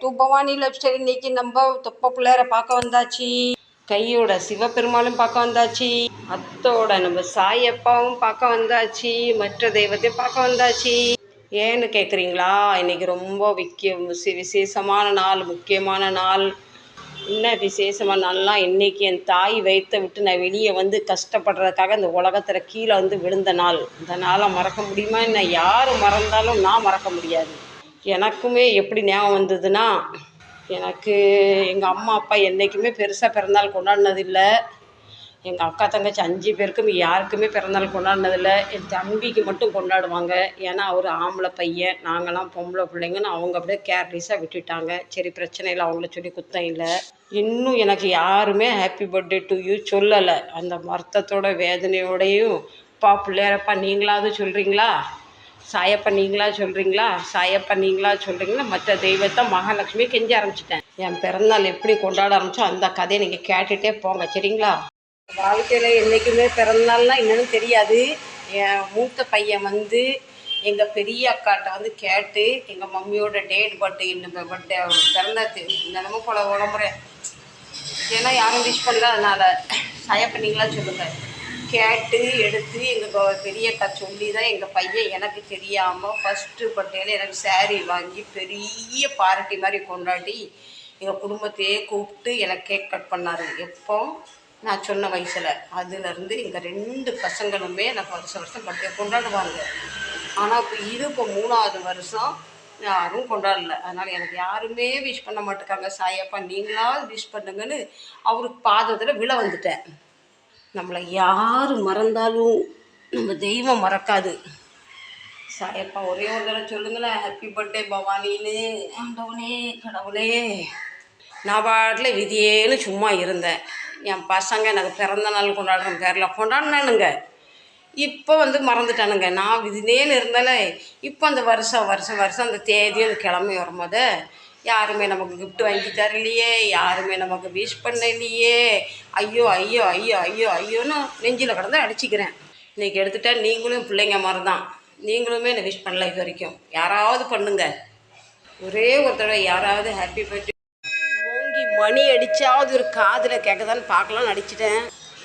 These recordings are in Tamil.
தூ பவானி லவ் ஸ்டோரி இன்னைக்கு நம்ம தொப்ப பிள்ளையரை பார்க்க வந்தாச்சு. கையோட சிவபெருமாளும் பார்க்க வந்தாச்சு. அத்தோட நம்ம சாயப்பாவும் பார்க்க வந்தாச்சு. மற்ற தெய்வத்தையும் பார்க்க வந்தாச்சு. ஏன்னு கேட்குறீங்களா இன்னைக்கு ரொம்ப விக்கிய விசே- விசேஷமான நாள் முக்கியமான நாள். என்ன விசேஷமான நாள்லாம் இன்னைக்கு என் தாய் வைத்த விட்டு நான் வெளியே வந்து கஷ்டப்படுறதுக்காக இந்த உலகத்தில் கீழே வந்து விழுந்த நாள். இந்த நாளை மறக்க முடியுமா? என்ன யார் மறந்தாலும் நான் மறக்க முடியாது. எனக்குமே எப்படி ஞாபகம் வந்ததுன்னா எனக்கு எங்கள் அம்மா அப்பா என்றைக்குமே பெருசாக பிறந்தநாள் கொண்டாடினதில்லை. எங்கள் அக்கா தங்கச்சி அஞ்சு பேருக்கும் யாருக்குமே பிறந்தநாள் கொண்டாடினதில்லை. என் தம்பிக்கு மட்டும் கொண்டாடுவாங்க. ஏன்னா அவர் ஆம்பளை பையன். நாங்களாம் பொம்பளை பிள்ளைங்கன்னு அவங்க அப்படியே கேர்லெஸ்ஸாக விட்டுட்டாங்க. சரி பிரச்சனை இல்லை அவங்கள சொல்லி குத்தம் இல்லை. இன்னும் எனக்கு யாருமே ஹாப்பி பர்த்டே டு யூ சொல்லலை. அந்த வருத்தத்தோட வேதனையோடையும் பா பிள்ளையாரப்பா நீங்களாவது சொல்கிறீங்களா சாயப்பா நீங்களா சொல்கிறீங்களா சாயப்பா நீங்களா சொல்கிறீங்களா மற்ற தெய்வத்தை மகாலட்சுமி கெஞ்ச ஆரம்பிச்சிட்டேன். என் பிறந்தநாள் எப்படி கொண்டாட ஆரம்பிச்சோ அந்த கதையை நீங்கள் கேட்டுகிட்டே போங்க சரிங்களா? வாழ்க்கையில் என்றைக்குமே பிறந்தநாள்னால் என்னென்னு தெரியாது. என் மூத்த பையன் வந்து எங்கள் பெரிய அக்காட்ட வந்து கேட்டு எங்கள் மம்மியோட டேட் பர்த்டே இன்னும் பர்த்டே பிறந்த தினமும் போல உடம்புறேன். ஏன்னா யாரும் விஷ் பண்ணல அதனால். சாயப்பா நீங்களா சொல்லுங்கள் கேட்டு எடுத்து எங்கள் பெரிய அக்கா சொல்லி தான் எங்கள் பையன் எனக்கு தெரியாமல் ஃபஸ்ட்டு பர்த்டேல எனக்கு சேரீ வாங்கி பெரிய பார்ட்டி மாதிரி கொண்டாடி எங்கள் குடும்பத்தையே கூப்பிட்டு எனக்கு கேக் கட் பண்ணார். எப்போ? நான் சொன்ன வயசில். அதுலேருந்து எங்கள் ரெண்டு பசங்களுமே எனக்கு வருஷம் வருஷம் பர்த்டே கொண்டாடுவாங்க. ஆனால் இப்போ இது இப்போ மூணாவது வருஷம் யாரும் கொண்டாடல. அதனால் எனக்கு யாருமே விஷ் பண்ண மாட்டேக்காங்க. சாயப்பா நீங்களாவது விஷ் பண்ணுங்கன்னு அவருக்கு பாதத்தில் விழ வந்துட்டேன். நம்மளை யார் மறந்தாலும் நம்ம தெய்வம் மறக்காது. சாயப்பா ஒரே ஒரு தடவை சொல்லுங்களேன். ஹாப்பி பர்த்டே பவானின்னு. ஆண்டவனே கடவுளே. நான் பாட்டில் விதியேன்னு சும்மா இருந்தேன். என் பசங்க எனக்கு பிறந்த நாள் கொண்டாடுற பேரில். கொண்டாடினானுங்க. இப்போ வந்து மறந்துட்டானுங்க. நான் விதினேன்னு இருந்தாலே இப்போ அந்த வருஷம் வருஷம் வருஷம் அந்த தேதியும் அந்த கிழமை வரும்போது யாருமே நமக்கு கிஃப்ட் வாங்கி தரலையே யாருமே நமக்கு விஷ் பண்ணலையே. ஐயோ ஐயோ ஐயோ ஐயோ ஐயோன்னு நெஞ்சில் கடந்து அடிச்சுக்கிறேன். இன்றைக்கி எடுத்துட்டா நீங்களும் பிள்ளைங்க மாதிரி தான் நீங்களுமே என்னை விஷ் பண்ணல இது வரைக்கும். யாராவது பண்ணுங்க. ஒரே ஒரு தடவை யாராவது ஹாப்பி பர்த்டே ஓங்கி மணி அடித்தாவது ஒரு காதில் கேட்குதான்னு பார்க்கலான்னு அடிச்சிட்டேன்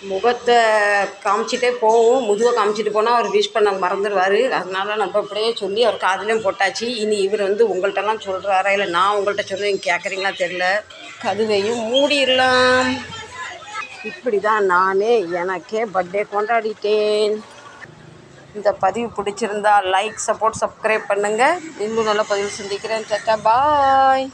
முகத்தை காமிச்சிட்டே போவோம். முதுவை காமிச்சிட்டு போனால் அவர் விஷ் பண்ண மறந்துடுவார். அதனால நம்ம அப்படியே சொல்லி அவர் காதுலேயும் போட்டாச்சு. இனி இவர் வந்து உங்கள்கிட்டலாம் சொல்கிறாரா இல்லை நான் உங்கள்கிட்ட சொல்கிறேன் கேட்குறீங்களா தெரில கதுவையும் மூடிடலாம். இப்படி தான் நானே எனக்கே பர்த்டே கொண்டாடிட்டேன். இந்த பதிவு பிடிச்சிருந்தா லைக் சப்போர்ட் சப்ஸ்கிரைப் பண்ணுங்கள் இன்னும் நல்ல பதிவு சந்திக்கிறேன். சட்டா பாய்